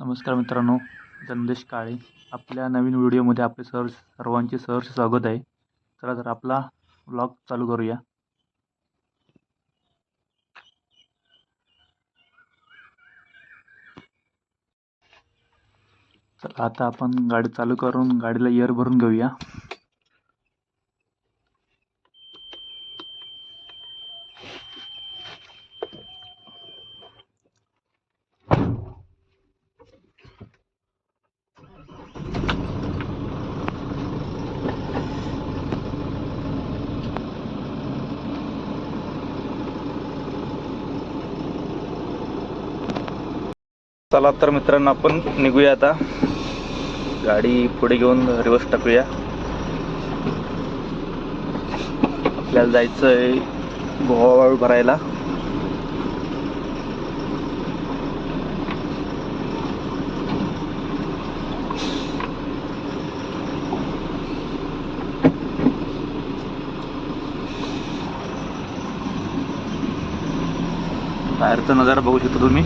नमस्कार मित्रांनो जन्मदेश काळे. आपल्या नवीन व्हिडिओमध्ये आपले सर सर्वांचे सहर्ष स्वागत आहे. चला तर आपला ब्लॉग चालू करूया. चला आता आपण गाडी चालू करून गाडीला एअर भरून घेऊया. चला तर मित्रांनो आपण निघूया आता. गाडी पुढे घेऊन रिवर्स टाकूया. आपल्याला जायचं आहे गोवा वाळू भरायला. बाहेरचा नजारा बघू शकता तुम्ही.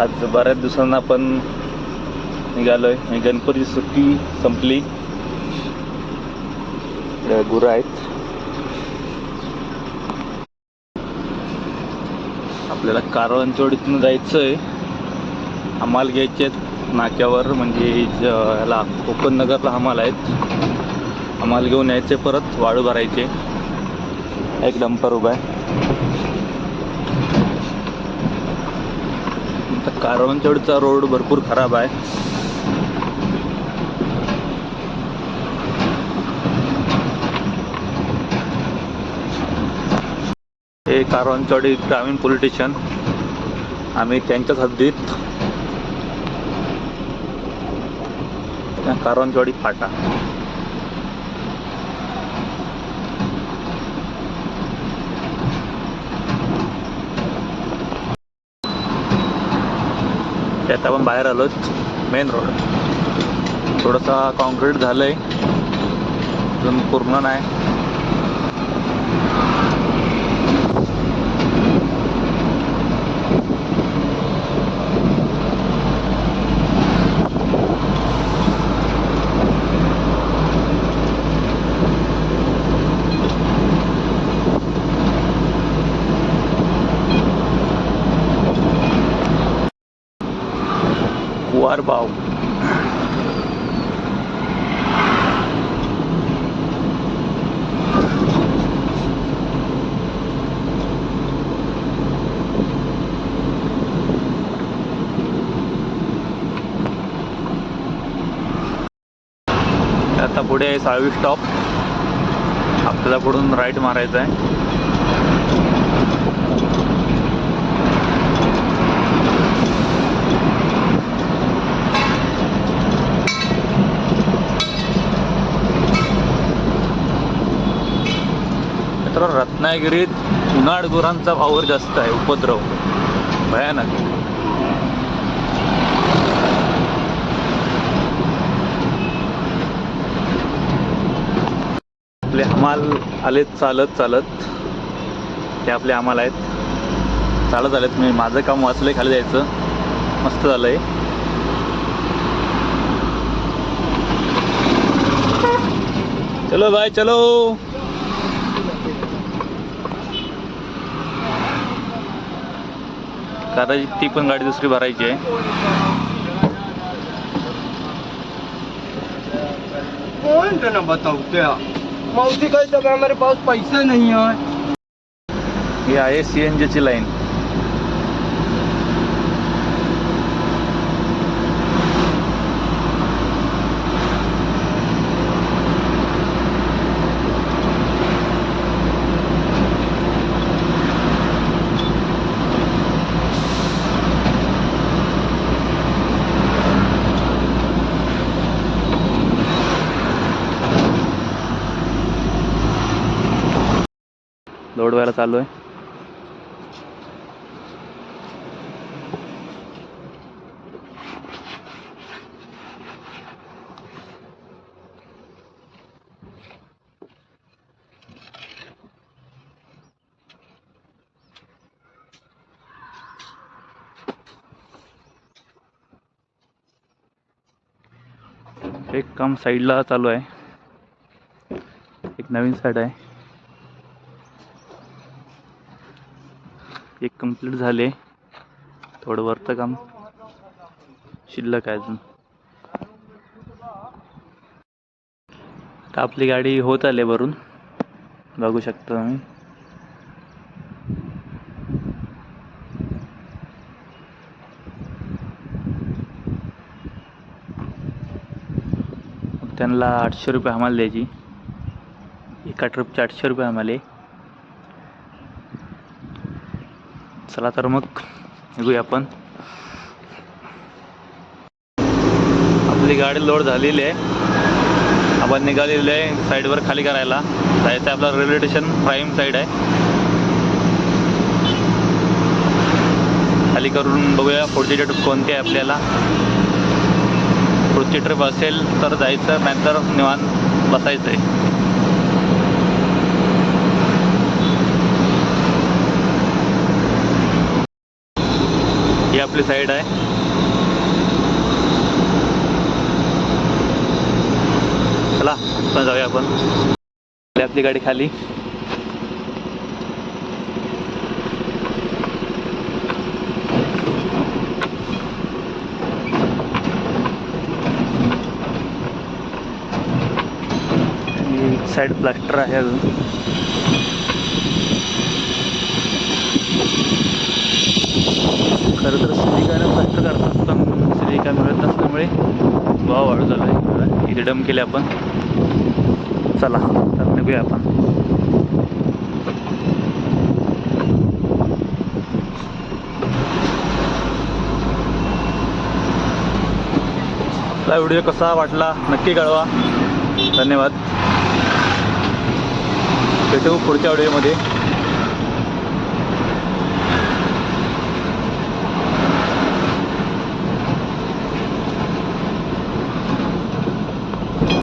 आज बऱ्याच दिवसांना आपण निघालोय आणि गणपतीची सुट्टी संपली. गुरं आहेत. आपल्याला कारवांचोडीतून जायचं आहे हमाल घ्यायचे आहेत नाक्यावर म्हणजे ज- याला कोकण नगरला हमाल आहेत. हमाल घेऊन यायचे परत वाळू भरायचे. एक डंपर उभा आहे. आता कारवांचोडीचा रोड भरपूर खराब आहे. हे कारवांचवाडी ग्रामीण पोलीस स्टेशन. आम्ही त्यांच्याच हद्दीत कारवांचवाडी फाटा. त्यात आपण बाहेर आलो मेन रोड थोडंसं कॉन्क्रीट आहे अजून पूर्ण नाही. कुवार आता पुढे आहे साळवी स्टॉप आपल्याला पुढून राईट मारायचं आहे. रत्नागिरीत उन्हाळ गुरांचा वावर जास्त आहे उपद्रव. भयानक. आपले हमाल आलेत चालत चालत. हे आपले हमाल आहेत. चालत आलेत मी माझं काम वाचलंय खाली जायचं. मस्त झालंय. चलो बाय चलो. कारण ती पण गाडी दुसरी भरायची आहे. कौन तो ना बताओ क्या मौसी कही हमारे पास पैसे नहीं है ही आहे सी एन जीची लाईन दौडवायला चालू आहे. एक काम साईडला चालू आहे. एक नवीन साइड आहे. एक कंप्लीट झाले. थोडं वरचं काम. शिल्लक आहे अजून. तर आपली गाडी होत आली भरून. बघू शकतो आम्ही. मग त्यांना आठशे रुपये आम्हाला द्यायची. एका ट्रिपचे आठशे रुपये आम्हाला. चला तर मग निघूया आपण. आपली गाडी लोड झालेली आहे. आपण निघालेलो आहे साईडवर खाली करायला. जायचं आहे आपलं रेल्वे स्टेशन प्राईम साईड आहे. खाली करून बघूया पुढची डेट कोणती आहे आपल्याला. पुढची ट्रिप असेल तर जायचं नाहीतर निवांत बसायचं आहे आपली साईड आहे. चला आपण जाऊया आपण. आपली गाडी खाली. साईड प्लास्टर आहे अजून. आहे डम केले आपण. चला तर निघूया आपण. आपला व्हिडिओ कसा वाटला नक्की कळवा. धन्यवाद. भेटू पुढच्या व्हिडिओमध्ये.